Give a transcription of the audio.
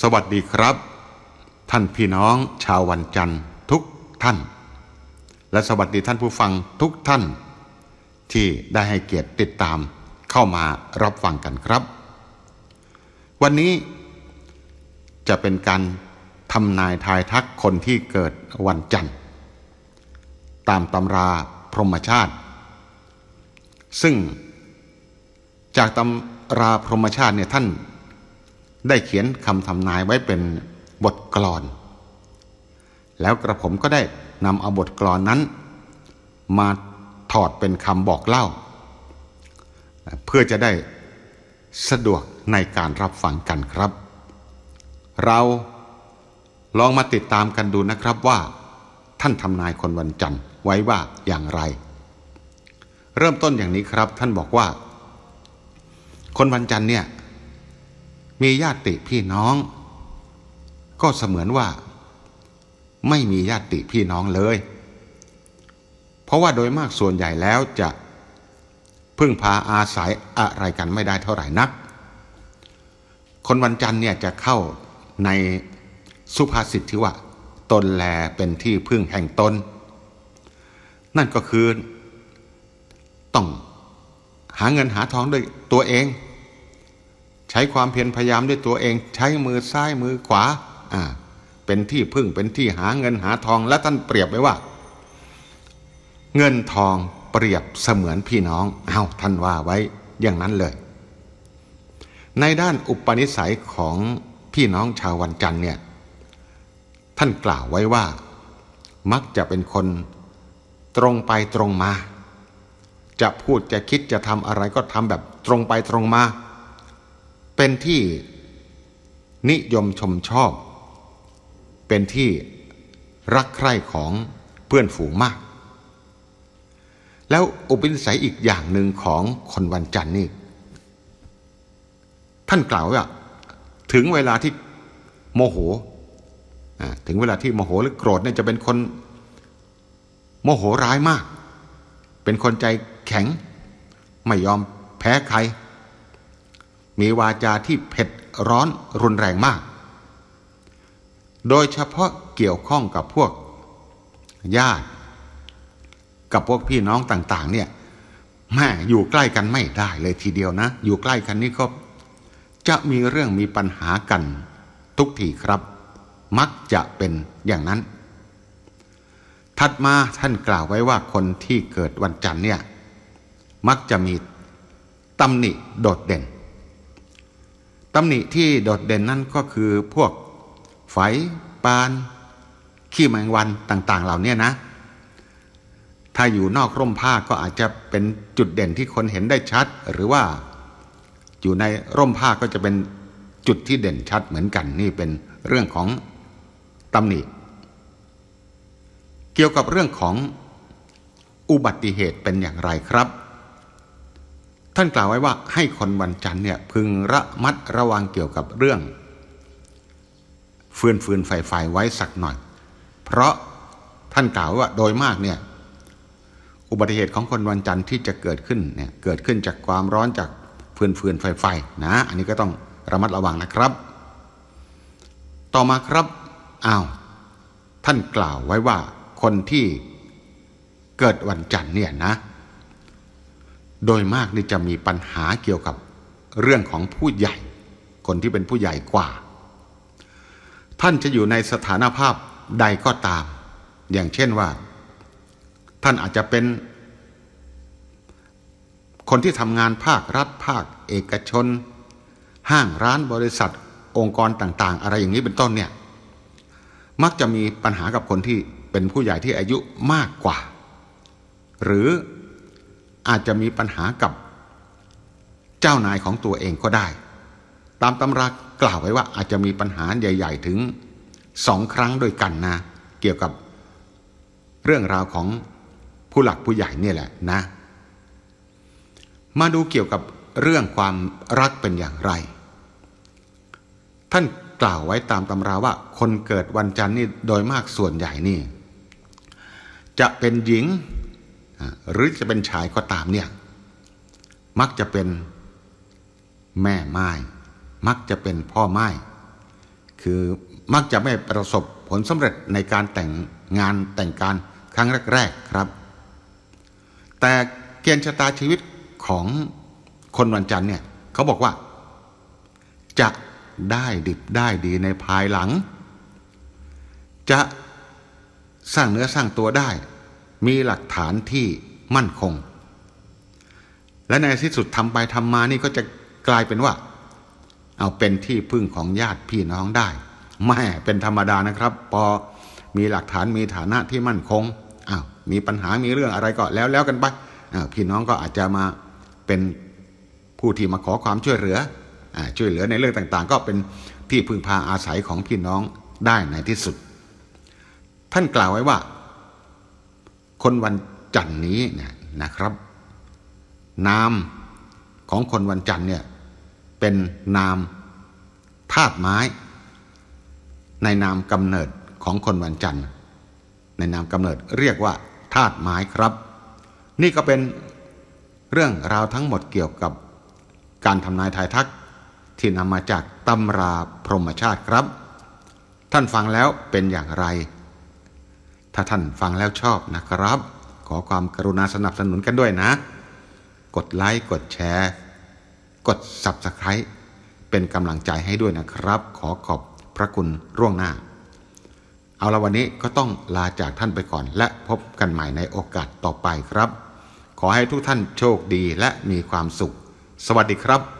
สวัสดีครับ ท่านพี่น้องชาววันจันทร์ทุกท่าน และสวัสดีท่านผู้ฟังทุกท่าน ที่ได้ให้เกียรติติดตามเข้ามารับฟังกันครับ วันนี้จะเป็นการทำนายทายทักคนที่เกิดวันจันทร์ ตามตำราพรหมชาติ ซึ่งจากตำราพรหมชาติเนี่ยท่าน ได้เขียนคำทำนายไว้เป็นบทกลอน แล้วกระผมก็ได้นำเอาบทกลอนนั้น มาถอดเป็นคำบอกเล่า เพื่อจะได้สะดวกในการรับฟังกันครับ เราลองมาติดตามกันดูนะครับว่า ท่านทำนายคนวันจันทร์ไว้ว่าอย่างไร เริ่มต้นอย่างนี้ครับท่านบอกว่า คนวันจันทร์เนี่ย มีญาติพี่น้อง ก็เสมือนว่า ไม่มีญาติพี่น้องเลย เพราะว่าโดยมากส่วนใหญ่แล้วจะพึ่งพาอาศัยอะไรกันไม่ได้เท่าไหร่นัก คนวันจันทร์เนี่ยจะเข้าในสุภาษิตที่ว่า ตนแลเป็นที่พึ่งแห่งตน นั่นก็คือ ต้องหาเงินหาทองด้วยตัวเอง ใช้ความเพียรพยายามด้วยตัวเอง ใช้มือซ้ายมือขวาอ่าเป็นที่พึ่งเป็นที่หาเงินหาทองและท่านเปรียบไว้ว่า เงินทองเปรียบเสมือนพี่น้องเอาท่านว่าไว้อย่างนั้นเลย ในด้านอุปนิสัยของพี่น้องชาววันจันทร์เนี่ยท่านกล่าวไว้ว่า มักจะเป็นคนตรงไปตรงมา จะพูดจะคิดจะทำอะไรก็ทำแบบตรงไปตรงมา เป็นที่นิยมชมชอบ เป็นที่รักใคร่ของเพื่อนฝูงมาก แล้วอุปนิสัยอีกอย่างหนึ่งของคนวันจันทร์นี่ ท่านกล่าวว่า ถึงเวลาที่โมโหถึงเวลาที่โมโหหรือโกรธเนี่ยจะเป็นคน โมโหร้ายมาก เป็นคนใจแข็ง ไม่ยอมแพ้ใคร มีวาจาที่เผ็ดร้อนรุนแรงมาก โดยเฉพาะเกี่ยวข้องกับพวกญาติ กับพวกพี่น้องต่าง ๆ เนี่ยแม่อยู่ใกล้กันไม่ได้เลยทีเดียวนะ อยู่ใกล้กันนี่ก็จะมีเรื่องมีปัญหากันทุกทีครับ มักจะเป็นอย่างนั้น ถัดมาท่านกล่าวไว้ว่าคนที่เกิดวันจันทร์เนี่ย มักจะมีตำหนิโดดเด่น ตำหนิที่โดดเด่นนั่นก็คือพวกไฝปานขี้แมงวันต่าง ๆ เหล่านี้นะ ถ้าอยู่นอกร่มผ้าก็อาจจะเป็นจุดเด่นที่คนเห็นได้ชัด หรือว่าอยู่ในร่มผ้าก็จะเป็นจุดที่เด่นชัดเหมือนกันนี่เป็นเรื่องของตำหนิ เกี่ยวกับเรื่องของอุบัติเหตุเป็นอย่างไรครับ ท่านกล่าวไว้ว่าให้คนวันจันทร์เนี่ยพึงระมัดระวังเกี่ยวกับเรื่อง ฟืนฟืนไฟไฟไว้สักหน่อย เพราะท่านกล่าวว่าโดยมากเนี่ยอุบัติเหตุของคนวันจันทร์ที่จะเกิดขึ้นเนี่ยเกิดขึ้นจากความร้อนจากฟืนฟืนไฟไฟนะอันนี้ก็ต้องระมัดระวังนะครับ ต่อมาครับอ้าวท่านกล่าวไว้ว่าคนที่เกิดวันจันทร์เนี่ยนะ โดยมากนี่จะมีปัญหาเกี่ยวกับเรื่องของผู้ใหญ่ คนที่เป็นผู้ใหญ่กว่า ท่านจะอยู่ในสถานภาพใดก็ตาม อย่างเช่นว่า ท่านอาจจะเป็น คนที่ทำงานภาครัฐภาคเอกชน ห้างร้านบริษัท องค์กรต่าง ๆ อะไรอย่างนี้เป็นต้นเนี่ย มักจะมีปัญหากับคนที่เป็นผู้ใหญ่ที่อายุมากกว่า หรือ อาจจะมีปัญหากับ เจ้านายของตัวเองก็ได้ ตามตำรากล่าวไว้ว่าอาจจะมีปัญหาใหญ่ ๆ ถึงสองครั้งด้วยกันนะ เกี่ยวกับเรื่องราวของผู้หลักผู้ใหญ่เนี่ยแหละนะ มาดูเกี่ยวกับเรื่องความรักเป็นอย่างไร ท่านกล่าวไว้ตามตำราว่าคนเกิดวันจันทร์นี่โดยมากส่วนใหญ่นี่ จะเป็นหญิง หรือจะเป็นชายก็ตามเนี่ย มักจะเป็นแม่ไม้มักจะเป็นพ่อไม้คือมักจะไม่ประสบผลสำเร็จในการแต่งงานแต่งการครั้งแรกๆครับ แต่เกณฑ์ชะตาชีวิตของคนวันจันทร์เนี่ยเขาบอกว่า จะได้ดิบได้ดีในภายหลัง จะสร้างเนื้อสร้างตัวได้ มีหลักฐานที่มั่นคง และในที่สุดทำไปทำมานี่ก็จะกลายเป็นว่า เอาเป็นที่พึ่งของญาติพี่น้องได้ไม่เป็นธรรมดานะครับ พอมีหลักฐานมีฐานะที่มั่นคงอ้าวมีปัญหามีเรื่องอะไรก็แล้วแล้วกันไปพี่น้องก็อาจจะมาเป็นผู้ที่มาขอความช่วยเหลืออช่วยเหลือในเรื่องต่างๆ ก็เป็นที่พึ่งพาอาศัยของพี่น้องได้ในที่สุด ท่านกล่าวไว้ว่า คนวันจันนี้เนี่ยนะครับ นามของคนวันจันเนี่ยเป็นนามธาตุไม้ ในนามกำเนิดของคนวันจันในนามกำเนิดเรียกว่าธาตุไม้ครับ นี่ก็เป็นเรื่องราวทั้งหมดเกี่ยวกับการทำนายทายทักที่นำมาจากตำราพรหมชาติครับ ท่านฟังแล้วเป็นอย่างไร ถ้าท่านฟังแล้วชอบนะครับ ขอความกรุณาสนับสนุนกันด้วยนะ กดไลค์กดแชร์ กด Subscribe เป็นกำลังใจให้ด้วยนะครับ ขอขอบพระคุณร่วงหน้า เอาละวันนี้ก็ต้องลาจากท่านไปก่อน และพบกันใหม่ในโอกาสต่อไปครับ ขอให้ทุกท่านโชคดีและมีความสุข สวัสดีครับ